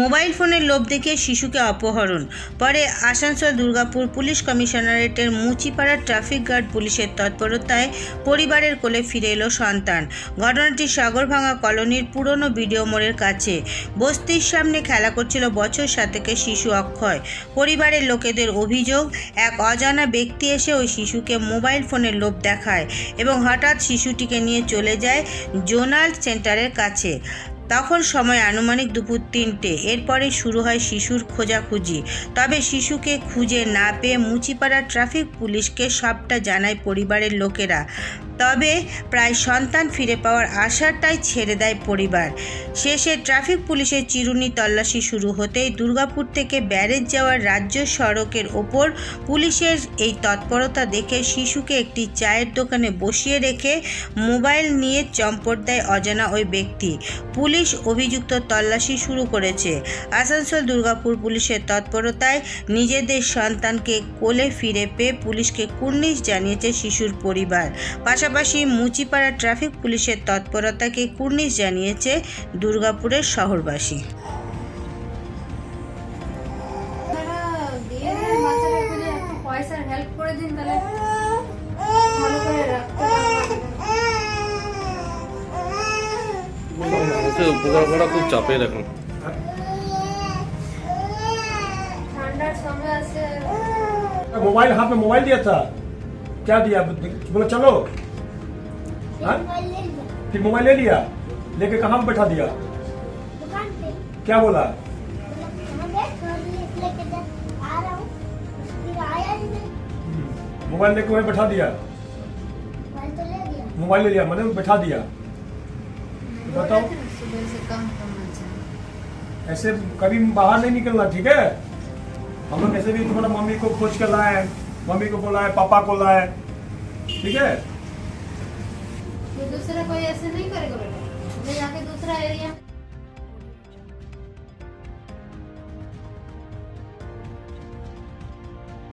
Mobile ফোনের লোভ দেখিয়ে শিশুকে অপহরণ। পরে আসানসোল দুর্গাপুর পুলিশ কমিশনারেটের মুচিপাড়া ট্রাফিক গার্ড পুলিশের তৎপরতায় পরিবারের কোলে ফিরে এলো সন্তান। ঘটনাটি সাগরভাঙা কলোনির পুরনো ভিডিও মোড়ের কাছে। বস্তির সামনে খেলা করছিল বছর সাতেকের শিশু অক্ষয়। পরিবারের লোকেদের অভিযোগ, এক অজানা ব্যক্তি এসে ওই শিশুকে মোবাইল ফোনের লোভ দেখায় এবং হঠাৎ শিশুটিকে নিয়ে চলে যায় জোনাল সেন্টারের কাছে। তখন সময় আনুমানিক দুপুর তিনটে। এরপরে শুরু হয় শিশুর খোঁজাখুঁজি। তবে শিশুকে খুঁজে না পেয়ে মুচিপাড়া ট্রাফিক পুলিশকে সবটা জানায় পরিবারের লোকেরা। তবে প্রায় সন্তান ফিরে পাওয়ার আশাটাই ছেড়ে দেয় পরিবার। শেষে ট্রাফিক পুলিশের চিরুনি তল্লাশি শুরু হতেই দুর্গাপুর থেকে ব্যারেজ যাওয়ার রাজ্য সড়কের ওপর পুলিশের এই তৎপরতা দেখে শিশুকে একটি চায়ের দোকানে বসিয়ে রেখে মোবাইল নিয়ে চম্পট দেয় অজানা ওই ব্যক্তি। পুলিশ অভিযুক্ত তল্লাশি শুরু করেছে। আসানসোল দুর্গাপুর পুলিশের তৎপরতায় নিজেদের সন্তানকে কোলে ফিরে পেয়ে পুলিশকে কুর্নিশ জানিয়েছে শিশুর পরিবার। পাশাপাশি মুচিপাড়া ট্রাফিক পুলিশের তৎপরতাকে কুর্নিশ জানিয়েছে দুর্গাপুরের শহরবাসী। পয়সার হেল্প করে দিন তাহলে পারবো মানুষের উপকার করা খুব চাপের এখন ঠান্ডার সময় আছে मोबाइल हाथ में मोबाइल दिया था क्या दिया बोला चलो हाँ? फिर मोबाइल ले लिया लेके कहाँ पे बैठा दिया दुकान पे क्या बोला कहाँ गए घर ले- लेके जा आ रहा हूँ फिर आया ही नहीं मोबाइल लेके वहीं बैठा दिया मोबाइल तो ले गया मोबाइल ले लिया मैंने बैठा दिया बताओ सुबह से काम करना चाहिए। ऐसे कभी बाहर नहीं निकलना ठीक है? हम लोग ऐसे भी थोड़ा मम्मी को खोज कर लाए मम्मी को बोला है पापा को लाए ठीक है? ये दूसरा कोई ऐसे नहीं करेगा बेटा?